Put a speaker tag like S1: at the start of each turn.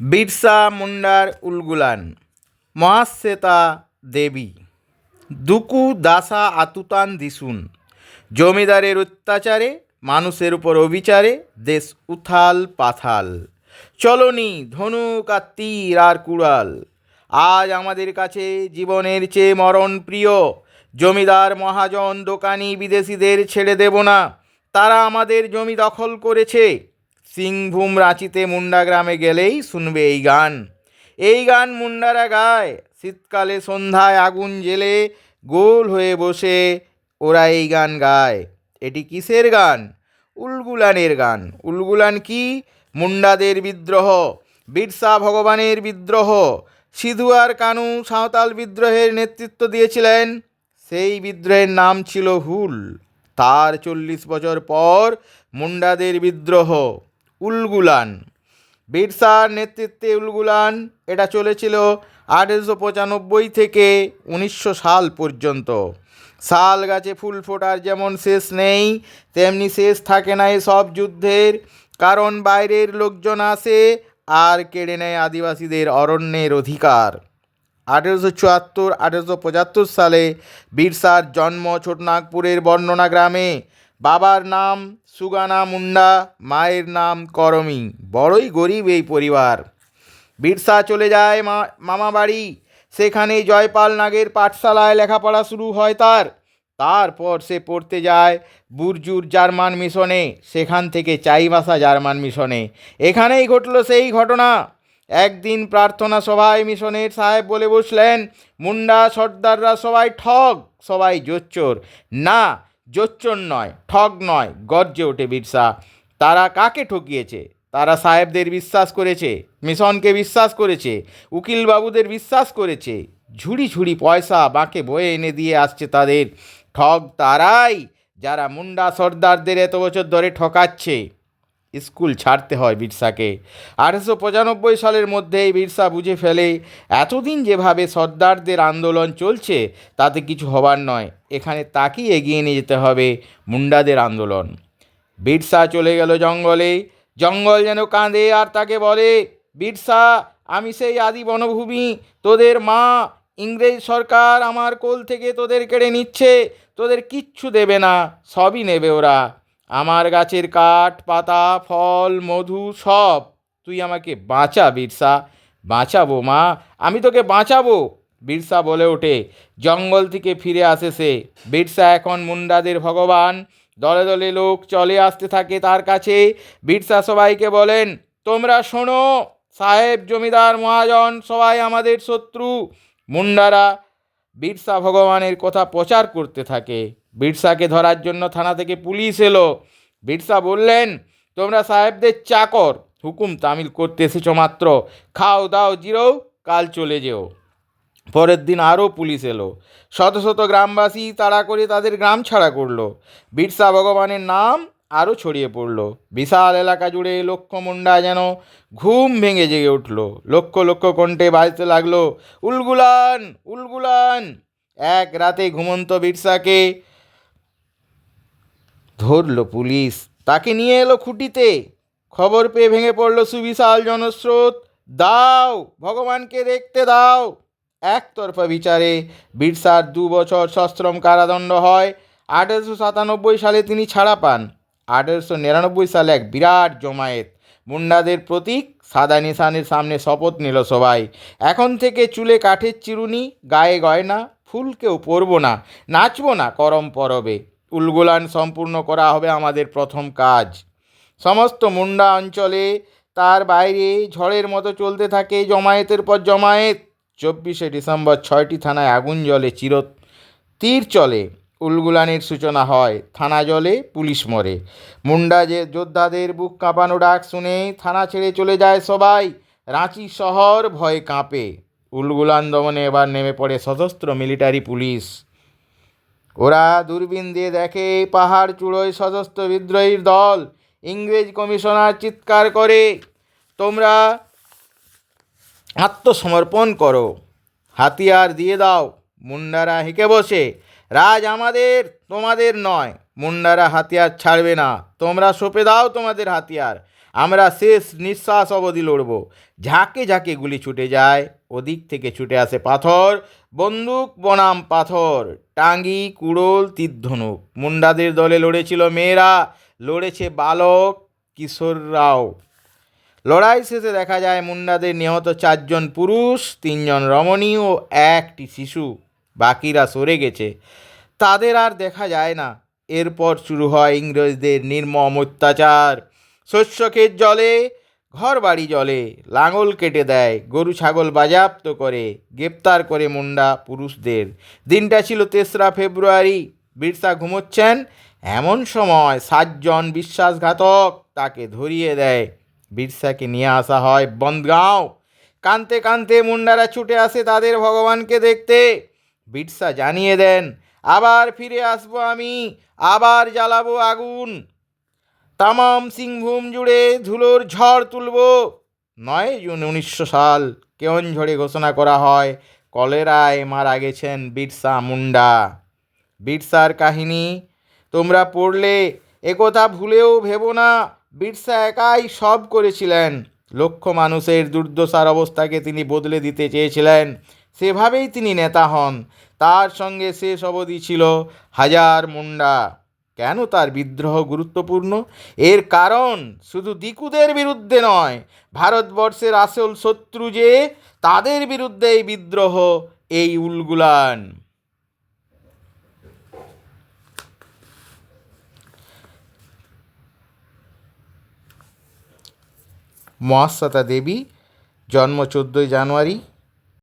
S1: বিরসা মুন্ডার উলগুলান, মহাশ্বেতা দেবী। দুকু দাসা আতুতান দিসুন, জমিদারের অত্যাচারে, মানুষের উপর অবিচারে, দেশ উথাল পাথাল। চলনি ধনুক আর তীর আর কুড়াল, আজ আমাদের কাছে জীবনের চেয়ে মরণ প্রিয়। জমিদার মহাজন দোকানি বিদেশিদের ছেড়ে দেব না, তারা আমাদের জমি দখল করেছে। সিংভূম রাঁচিতে মুন্ডা গ্রামে গেলেই শুনবে এই গান। এই গান মুন্ডারা গায়। শীতকালে সন্ধ্যায় আগুন জেলে গোল হয়ে বসে ওরা এই গান গায়। এটি কিসের গান? উলগুলানের গান। উলগুলান কি? মুন্ডাদের বিদ্রোহ। বিরসা ভগবানের বিদ্রোহ। সিধু আর কানু সাঁওতাল বিদ্রোহের নেতৃত্ব দিয়েছিলেন। সেই বিদ্রোহের নাম ছিল হুল। তার চল্লিশ বছর পর মুন্ডাদের বিদ্রোহ। উলগুলান। বিরসার নেতৃত্বে উলগুলান, এটা চলেছিল আঠেরোশো পঁচানব্বই থেকে উনিশশো সাল পর্যন্ত। শাল গাছে ফুল ফোটার যেমন শেষ নেই, তেমনি শেষ থাকে না সব যুদ্ধের, কারণ বাইরের লোকজন আসে, আর কেড়ে নেয় আদিবাসীদের অরণ্যের অধিকার। আঠেরোশো চুয়াত্তর, আঠেরোশো পঁচাত্তর সালে বিরসার জন্ম ছোটনাগপুরের বর্ণনা গ্রামে। বাবার নাম সুগানা মুন্ডা, মায়ের নাম করমি। বড়ই গরিব এই পরিবার। বিরসা চলে যায় মা, মামা বাড়ি। সেখানে জয়পাল নাগের পাঠশালায় লেখাপড়া শুরু হয় তার। তারপর সে পড়তে যায় বুরজুর জার্মান মিশনে। সেখান থেকে চাইবাসা জার্মান মিশনে। এখানেই ঘটল সেই ঘটনা। একদিন প্রার্থনা সভায় মিশনের সাহেব বলে বসলেন, মুন্ডা, সর্দাররা সবাই ঠগ, সবাই জোচ্চোর। না জোচ্চোর নয়, ঠগ নয়, গর্জে ওঠে বিরসা। তারা কাকে ঠকিয়েছে? তারা সাহেবদের বিশ্বাস করেছে, মিশনকে বিশ্বাস করেছে, উকিলবাবুদের বিশ্বাস করেছে। ঝুড়ি ঝুড়ি পয়সা বাঁকে বয়ে এনে দিয়ে আসছে তাদের। ঠগ তারাই যারা মুন্ডা সর্দারদের এত বছর ধরে ঠকাচ্ছে। স্কুল ছাড়তে হয় বিরসাকে। আঠেরোশো পঁচানব্বই সালের মধ্যেই বিরসা বুঝে ফেলে, এতদিন যেভাবে সর্দারদের আন্দোলন চলছে, তাতে কিছু হবার নয়। এখানে তাকেই এগিয়ে নিয়ে যেতে হবে মুন্ডাদের আন্দোলন। বিরসা চলে গেল জঙ্গলে। জঙ্গল যেন কাঁদে আর তাকে বলে, বিরসা, আমি সেই আদি বনভূমি, তোদের মা ইংরেজ সরকার আমার কোল থেকে তোদের কেড়ে নিচ্ছে, তোদের কিচ্ছু দেবে না, সবই নেবে ওরা। আমার গাছের কাঠ, পাতা, ফল, মধু সব তুই আমাকে বাঁচা বিরসা, বাঁচাবো মা, আমি তোকে বাঁচাবো, বিরসা বলে ওঠে। জঙ্গল থেকে ফিরে আসে সে। বিরসা এখন মুন্ডাদের ভগবান। দলে দলে লোক চলে আসতে থাকে তার কাছে। বিরসা সবাইকে বলেন, তোমরা শোনো, সাহেব, জমিদার, মহাজন, সবাই আমাদের শত্রু। মুন্ডারা বিরসা ভগবানের কথা প্রচার করতে থাকে। বিরসাকে ধরার জন্য থানা থেকে পুলিশ এলো। বিরসা বললেন, তোমরা সাহেবদের চাকর। হুকুম তামিল করতে এসেছ মাত্র। খাও দাও জিরো, কাল চলে যেও। পরের দিন আরও পুলিশ এলো। শত শত গ্রামবাসী তাড়া করে তাদের গ্রাম ছাড়া করল। বিরসা ভগবানের নাম আরও ছড়িয়ে পড়ল। বিশাল এলাকা জুড়ে লক্ষ মুন্ডা যেন ঘুম ভেঙে জেগে উঠল। লক্ষ লক্ষ কণ্ঠে বাজতে লাগল, উলগুলান উলগুলান। এক রাতে ঘুমন্ত বিরসাকে ধরল পুলিশ। তাকে নিয়ে এলো খুঁটিতে। খবর পেয়ে ভেঙে পড়ল সুবিশাল জনস্রোত। দাও, ভগবানকে দেখতে দাও। একতরফা বিচারে বিরসার দু বছর সশ্রম কারাদণ্ড হয়। আঠেরোশো সাতানব্বই সালে তিনি ছাড়া পান। আঠেরোশো নিরানব্বই সালে এক বিরাট জমায়েত। মুন্ডাদের প্রতীক, সাদা নিশানের সামনে শপথ নিল সবাই। এখন থেকে চুলে কাঠের চিরুনি, গায়ে গয়না, ফুলকেও পরবো না, নাচব না করম পরবে। উলগুলান সম্পূর্ণ করা হবে আমাদের প্রথম কাজ। সমস্ত মুন্ডা অঞ্চলে তার বাইরে ঝড়ের মতো চলতে থাকে জমায়েতের পর জমায়েত। চব্বিশে ডিসেম্বর ছয়টি থানায় আগুন জলে চির তীর চলে, উলগুলানের সূচনা হয়। থানা জলে পুলিশ মরে। মুন্ডা যে যোদ্ধাদের বুক কাঁপানো ডাক শুনে থানা ছেড়ে চলে যায় সবাই। রাঁচি শহর ভয়ে কাঁপে। উলগুলান দমনে এবার নেমে পড়ে সশস্ত্র মিলিটারি পুলিশ। ওরা দূরবীন দিয়ে দেখে পাহাড় চূড়োয় সশস্ত্র বিদ্রোহীর দল। ইংরেজ কমিশনার চিৎকার করে, তোমরা আত্মসমর্পণ করো, হাতিয়ার দিয়ে দাও, মুন্ডারা হেঁকে বসে। রাজ আমাদের, তোমাদের নয়, মুন্ডারা হাতিয়ার ছাড়বে না। তোমরা সঁপে দাও তোমাদের হাতিয়ার, আমরা শেষ নিঃশ্বাস অবধি লড়ব। ঝাঁকে ঝাঁকে গুলি ছুটে যায়, ওদিক থেকে ছুটে আসে পাথর বন্দুক, বনাম, পাথর, টাঙ্গি, কুড়োল তীরধনুক মুন্ডাদের দলে লড়েছিল মেয়েরা, লড়েছে বালক কিশোররাও। লড়াই শেষে দেখা যায় মুন্ডাদের নিহত চারজন পুরুষ, তিনজন রমণী ও একটি শিশু। বাকিরা সরে গেছে। তাদের আর দেখা যায় না। এরপর শুরু হয় ইংরেজদের নির্মম অত্যাচার। শস্যক্ষেত জলে ঘর বাড়ি জলে লাঙল কেটে দেয়, গরু ছাগল বাজাপ্ত করে, গ্রেপ্তার করে মুন্ডা পুরুষদের। দিনটা ছিল তেসরা ফেব্রুয়ারি, বিরসা ঘুমোচ্ছেন, এমন সময় সাতজন বিশ্বাসঘাতক তাকে ধরিয়ে দেয়। বিরসাকে নিয়ে আসা হয় বন্দগাঁও কানতে কানতে মুন্ডারা ছুটে আসে তাদের ভগবানকে দেখতে। বিরসা জানিয়ে দেন, আবার ফিরে আসব আমি, আবার জ্বালাবো আগুন। তামাম সিংভূম জুড়ে ধুলোর ঝড় তুলব। নয় জুন উনিশশো সাল, কেওনঝড়ে ঘোষণা করা হয়, কলেরায় মারা গেছেন বিরসা মুন্ডা। বিরসার কাহিনী, তোমরা পড়লে একথা ভুলেও ভেবো না, বিরসা একাই সব করেছিলেন। লক্ষ মানুষের দুর্দশার অবস্থাকে তিনি বদলে দিতে চেয়েছিলেন। সেভাবেই তিনি নেতা হন। তার সঙ্গে শেষ অবধি ছিল হাজার মুন্ডা। কেন তার বিদ্রোহ গুরুত্বপূর্ণ? এর কারণ শুধু দিকুদের বিরুদ্ধে নয়, ভারতবর্ষের আসল শত্রু যে, তাদের বিরুদ্ধে এই বিদ্রোহ এই উলগুলান। মহাশ্বেতা দেবী, জন্ম চোদ্দোই জানুয়ারি